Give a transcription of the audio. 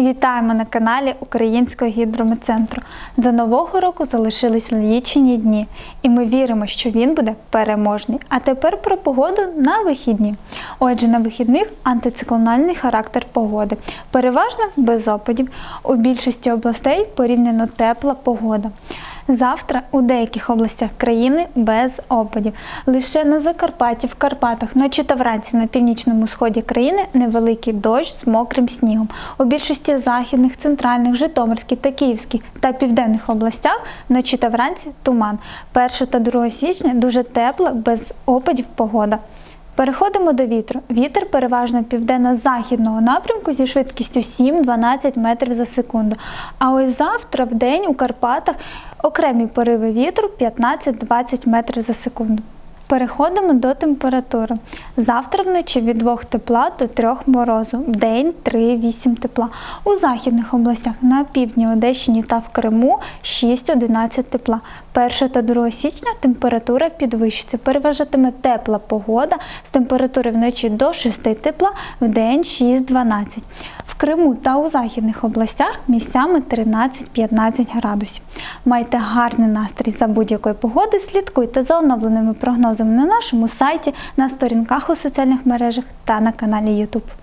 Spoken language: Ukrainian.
Вітаємо на каналі Українського гідрометцентру. До нового року залишились лічені дні, і ми віримо, що він буде переможний. А тепер про погоду на вихідні. Отже, на вихідних антициклональний характер погоди. Переважно без опадів. У більшості областей порівняно тепла погода. Завтра у деяких областях країни без опадів. Лише на Закарпатті, в Карпатах, вночі та вранці на північному сході країни невеликий дощ з мокрим снігом. У більшості західних, центральних, Житомирській та Київській та південних областях вночі та туман. 1 та 2 січня дуже тепла, без опадів погода. Переходимо до вітру. Вітер переважно південно-західного напрямку зі швидкістю 7-12 метрів за секунду. А ось завтра в день у Карпатах окремі пориви вітру 15-20 метрів за секунду. Переходимо до температури. Завтра вночі від 2 тепла до 3 морозу, день 3-8 тепла. У західних областях на півдні Одещині та в Криму 6-11 тепла. 1 та 2 січня температура підвищиться. Переважатиме тепла погода з температури вночі до 6 тепла, в день 6-12. В Криму та у західних областях місцями 13-15 градусів. Майте гарний настрій за будь-якої погоди. Слідкуйте за оновленими прогнозами на нашому сайті, на сторінках у соціальних мережах та на каналі YouTube.